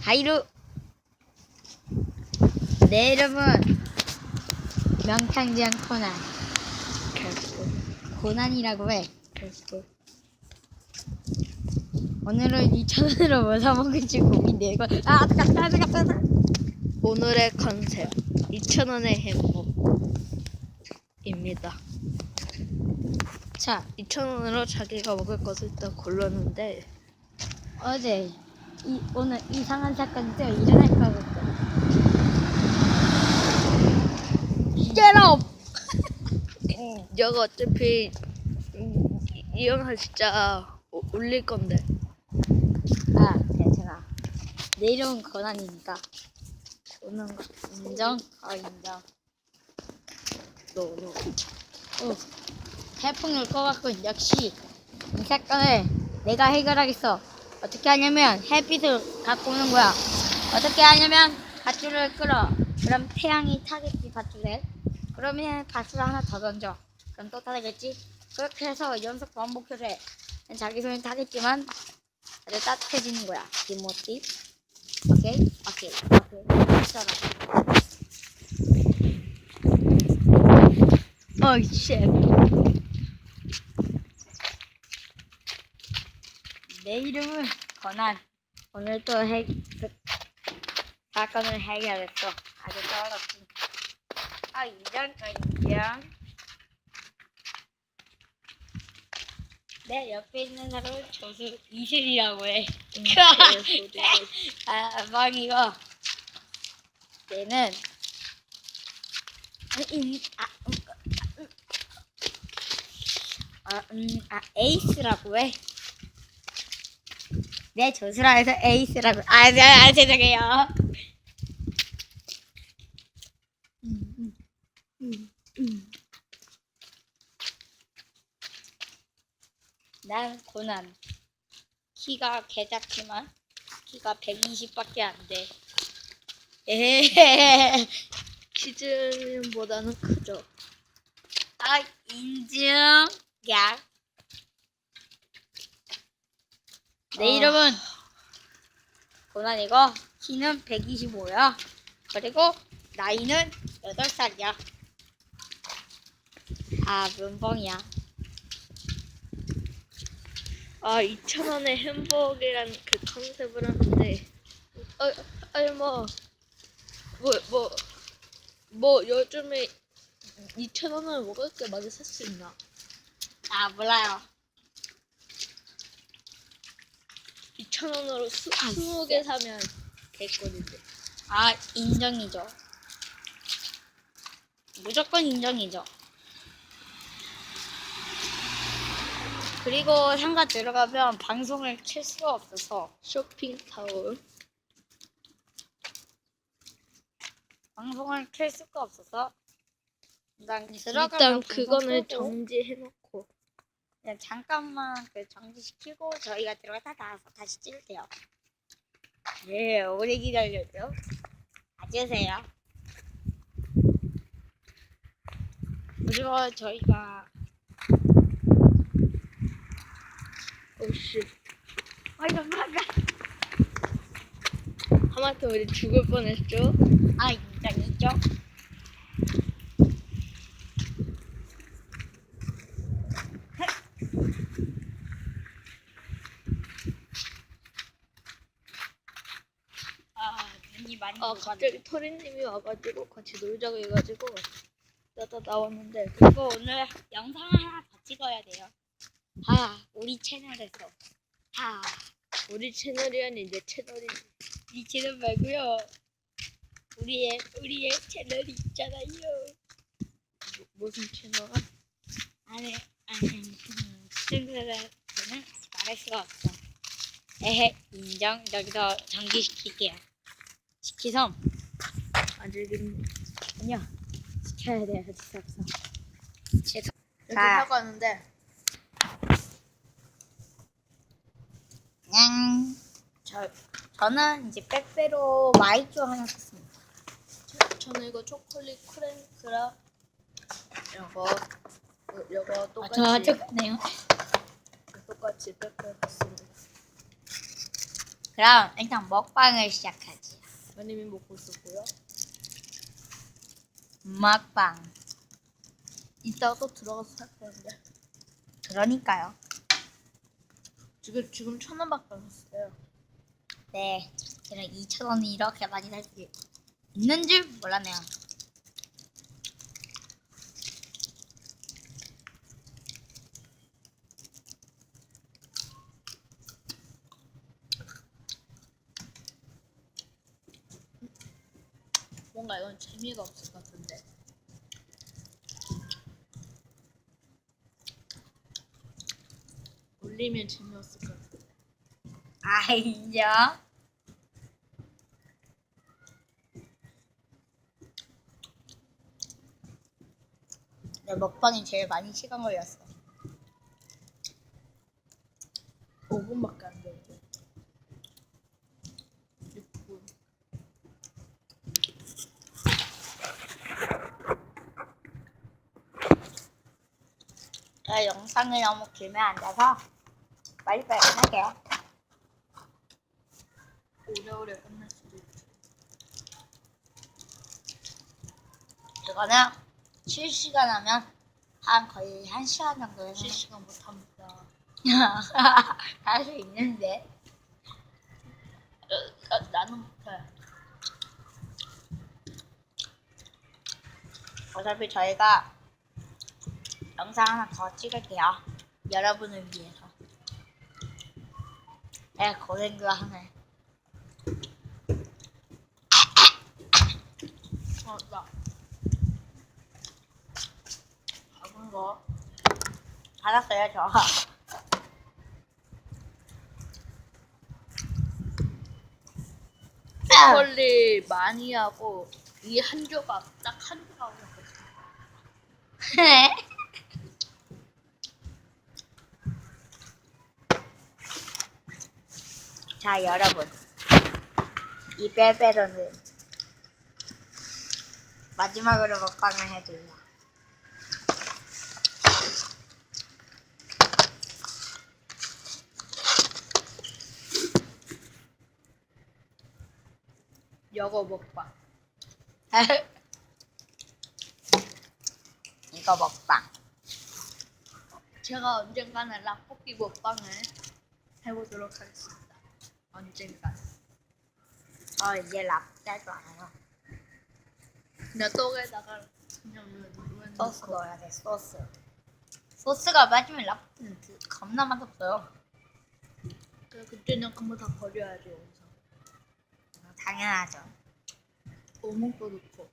하이루. 내 이름은 명탕지한 코난. 고난이라고 해. 오늘은 2,000원으로 뭐 사먹을지 고민되고 아 아깝다 아깝다 오늘의 컨셉. 2,000원의 행복입니다. 자 2,000원으로 자기가 먹을 것을 또 골랐는데. 어제 이, 오늘 이상한 사건이 또 일어날 거거든 Get up! 여가 어차피 음, 이- 이 영상 진짜 오- 올릴 건데. 아 괜찮아 내 이름은 권한이니까 오는 거 인정? 어 인정. 너너. 오 태풍을 꺼갖고 역시 이 사건을 내가 해결하겠어 어떻게 하냐면 햇빛을 갖고 오는 거야. 어떻게 하냐면 밧줄을 끌어. 그럼 태양이 타겠지 밧줄에. 그러면 밧줄 하나 더 던져. 그럼 또 타겠지? 그렇게 해서 연속 반복을 해. 자기 손이 타겠지만 아주 따뜻해지는 거야. 김모티 오케이? 오케이. 오케이. 있어라 어이 내 이름은 권한. 오늘 또 해, 그, 사건을 해결했어. 아주 떨었지. 아, 인정, 아, 인정. 내 옆에 있는 사람은 조수 이슬이라고 해. 아, 막 이거. 얘는, 음, 아, 음, 음, 아, 음, 아, 에이스라고 해. 내 조수라 해서 에이스라고. 아, 아, 아 죄송해요. 난 고난. 키가 개 작지만 키가 120밖에 안 돼. 에헤헤헤. 키즈보다는 크죠. 아, 인증. 야. 내 아. 이름은 고난이고 키는 125야. 그리고 나이는 8살이야. 아, 면봉이야. 아 2,000원의 햄버거라는 그 컨셉을 하는데 아, 아니 뭐 뭐 뭐 뭐 요즘에 2,000원을 먹을 때 많이 살 수 있나? 아, 몰라요. 2,000원으로 수, 아, 20개 사면 개꿀인데 아, 인정이죠. 무조건 인정이죠. 그리고 상가 들어가면 방송을 킬 수가 없어서. 쇼핑 타올 방송을 켤 수가 없어서. 일단 일단 그거는 정지해놓고 그냥 잠깐만 그 정지시키고 저희가 들어갔다 나와서 다시 찍을게요. 예, 오래 기다렸죠? 봐주세요. 그리고 저희가 오씨 아 이거 막아 하마터면 우리 죽을 뻔했죠? 아 인정 인정 아 눈이 많이 아. 갑자기 토리님이 와가지고 같이 놀자고 해가지고 나다 나왔는데 그리고 오늘 영상을 하나 더 찍어야 돼요. 아, 우리 채널에서. 아, 우리 채널이 아닌 내 채널이 우리 채널 말고요. 우리의 우리의 채널이 있잖아요. 무슨 채널? 음, 시청자들은 아직 말할 수가 없어. 에헤, 인정. 여기서 정지시킬게요. 시키섬. 아직은 아니요. 시켜야 돼요. 없어. 죄송. 이렇게 자. 하고 왔는데 냥. 저 저는 이제 빼빼로 마이쮸 하나 샀습니다. 저는 이거 초콜릿 크랭크랑 이거 이거 아, 똑같이 저 똑같네요. 똑같이 뺏겼습니다. 그럼 일단 먹방을 시작하 이미 먹고 있었고요. 먹방. 이따가 또 들어가서 살 거는데. 그러니까요. 지금 지금 천 원밖에 안 샀어요. 네, 저는 2천 원이 이렇게 많이 살 수 있는 줄 몰랐네요. 뭔가 이건 재미가 없을 것 같은데. 올리면 재미없을 것 같은데. 아이죠. 내 먹방이 제일 많이 시간 걸렸어. 5분밖에 안 되는데. 6분. 저 영상이 너무 길면 안 돼서 빨리빨리 끝낼게요. 오래오래 끝날 수도 있죠. 이거는 실시간 하면 한 거의 한 시간 정도 실시간 못합니다. 할 수 있는데 어, 어, 나는 못해. 어차피 저희가 영상 하나 더 찍을게요. 여러분을 위해서. 네, 고생도 하네. 어, 나. 작은 거. 알았어요, 저. 초콜릿 많이 하고 이 한 조각 딱 한 조각 먹었어. 자, 여러분. 이 빼빼로는 마지막으로 먹방을 해줘요. 여거 먹방. 이거 먹방. 제가 언젠가는 라볶이 먹방을 해보도록 하겠습니다. 언젠가. 저 이제 랍짤도 알아요. 그냥 떡에다가 그냥 누르는 소스 넣어야 돼, 소스. 소스가 빠지면 랍는 겁나 맛없어요. 그 그때는 그거 다 버려야죠. 여기서. 당연하죠. 오목도 넣고.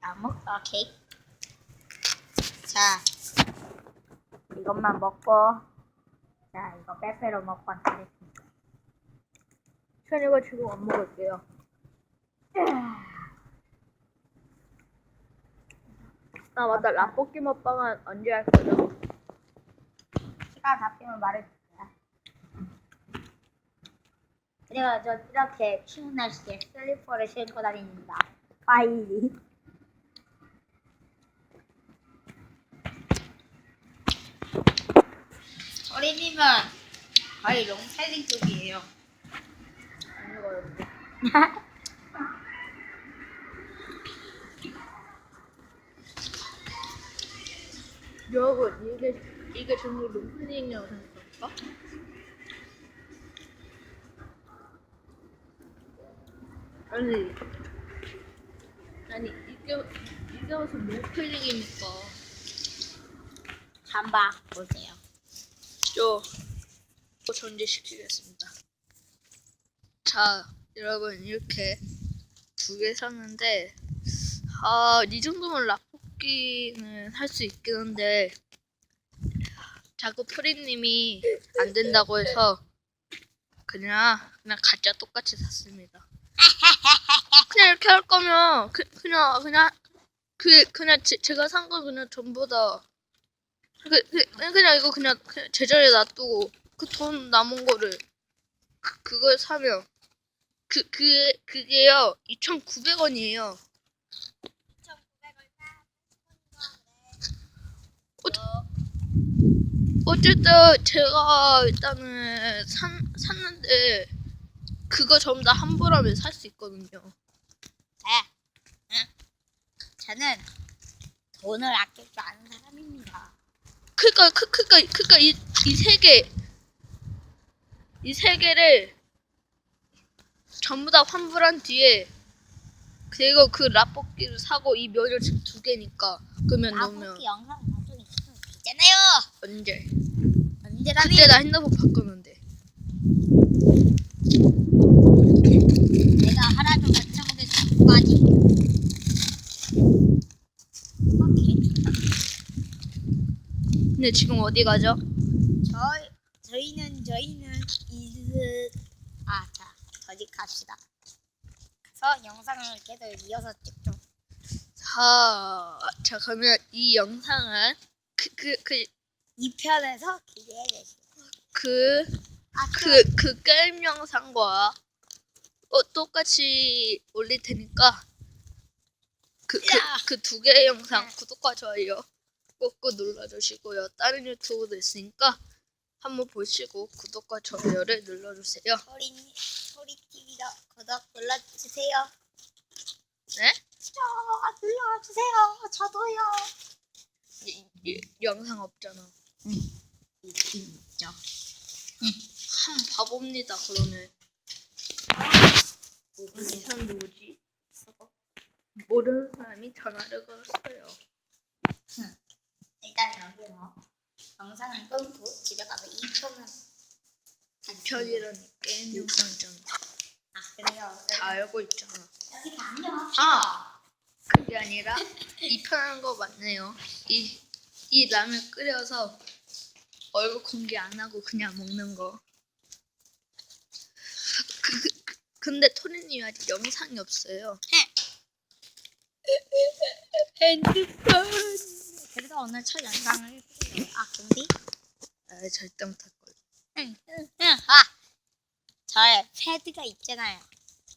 안 먹어, 케이크. 자, 이것만 먹고, 자, 이거 빼빼로 먹방 하겠습니다. 전 이거 지금 안 먹을게요. 아 맞다 라볶이 먹방은 언제 할 거죠? 시간 잡히면 말해주세요. 그리고 저 이렇게 추운 날씨에 슬리퍼를 신고 다닙니다. 과일이. 어린이면 거의 롱패딩 쪽이에요. 이거 여러분 이게 이게 정말 롱플링 영상일까? 아니 아니 이게 이게 무슨 롱플링입니까? 잠바 보세요. 저 전제시키겠습니다. 자, 여러분 이렇게 두 개 샀는데 아, 이 정도면 라볶이는 할 수 있긴 한데 자꾸 프리님이 안 된다고 해서 그냥 그냥 가짜 똑같이 샀습니다. 그냥 이렇게 할 거면 그, 그냥 그냥 그 그냥 제, 제가 산 거 그냥 전부 다 그, 그, 그냥 이거 그냥, 그냥 제자리에 놔두고 그 돈 남은 거를 그, 그걸 사면 그, 그, 그게요 2,900원이에요 어쨌든 제가 일단은 산, 샀는데 그거 전부 다 함부로 하면 살 수 있거든요. 네. 응. 저는 돈을 아낄 줄 아는 사람입니다. 그니까 그 그니까 그니까 이 이 세 개 이 세 개를 전부 다 환불한 뒤에 그리고 그 라볶이를 사고 이 면을 지금 두 개니까 그러면 넣으면 라볶이 영상 나중에 있으면 되잖아요. 언제 언제라니? 그때 나 핸드폰 바꿨는데 내가 하나 좀 맞춰보겠다. 빠지. 근데 지금 어디 가죠? 저희 저희는 저희는 어디 갑시다. 그래서 영상을 계속 이어서 찍죠. 자, 자 그러면 이 영상은 그 그 그 이 편에서 기대해 주시고. 그 아, 그, 그 게임 영상과 어, 똑같이 올릴 테니까 그그두 개의 영상 구독과 좋아요 꼭꼭 눌러주시고요. 다른 유튜브도 있으니까 한번 보시고 구독과 좋아요를 눌러주세요. 소리 소리 TV도 구독 눌러주세요. 네? 저 눌러주세요. 저도요. 이, 이, 영상 없잖아. 있죠. 한번 봐봅니다. 그러면 이 사람 누구지? 모르는 사람이 전화를 걸었어요. 일단 여기 뭐 영상을 끊고 집에 가서 2편 은 편이라는 게임. 아 그래요. 다 알고 있잖아. 여기 안녕합시다. 아 그게 아니라 이 편한 거 맞네요. 이 이 라면 끓여서 얼굴 공개 안 하고 그냥 먹는 거. 그, 그, 그- 근데 토니님 아직 영상이 없어요. 핸드폰. 그래서 오늘 첫 영상을 했어요. 아 근데 아 절대 못할 거예요. 응, 응, 저의 패드가 있잖아요.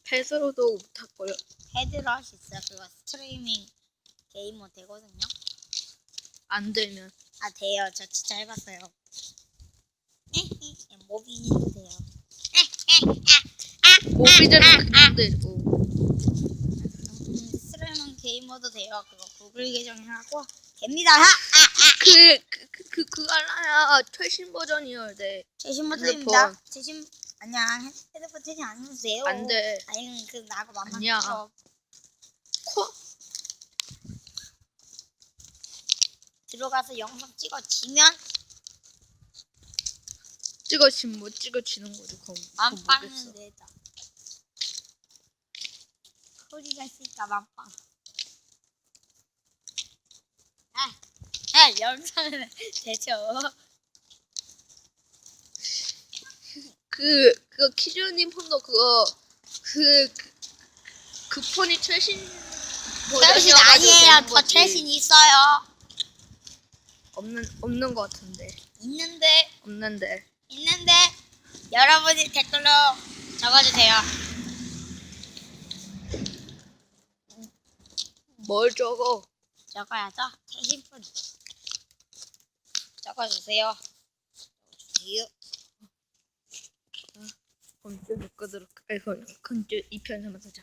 패스로도 못할 거예요. 패드로 할수 있어요. 그거 스트리밍 게이머 되거든요. 안 되면 아 돼요. 저 진짜 해봤어요. 모비도 돼요. 모비즈는 그냥 되고. 음, 스트리밍 게이머도 돼요. 그거 구글 계정하고 됩니다. 하! 그, 그, 그, 그, 그거 알아야 최신 버전이어야 돼. 최신 핸드폰. 버튼입니다. 최신 아니야 핸드폰 최신 안 해도 돼요. 안 돼. 아니 그 나가 맘만 아니야. 코, 들어가서 영상 찍어지면 찍어지면 못 찍어지는 거지. 그건 만빵은 모르겠어. 내자. 소리가 있으니까 만빵. 아, 아 영상은 되죠. 그, 그 키즈님 폰도 그거, 그, 그, 그 폰이 최신 최신 버전이어가지고 아니에요. 되는 더 거지. 최신 있어요. 없는, 없는 거 같은데. 있는데 없는데. 있는데 여러분이 댓글로 적어주세요. 뭘 적어? 적어야죠. 최신 폰 적어주세요. 적어주세요. 건조 바꿔도록, 아이고, 건조 2편 삼아서 자.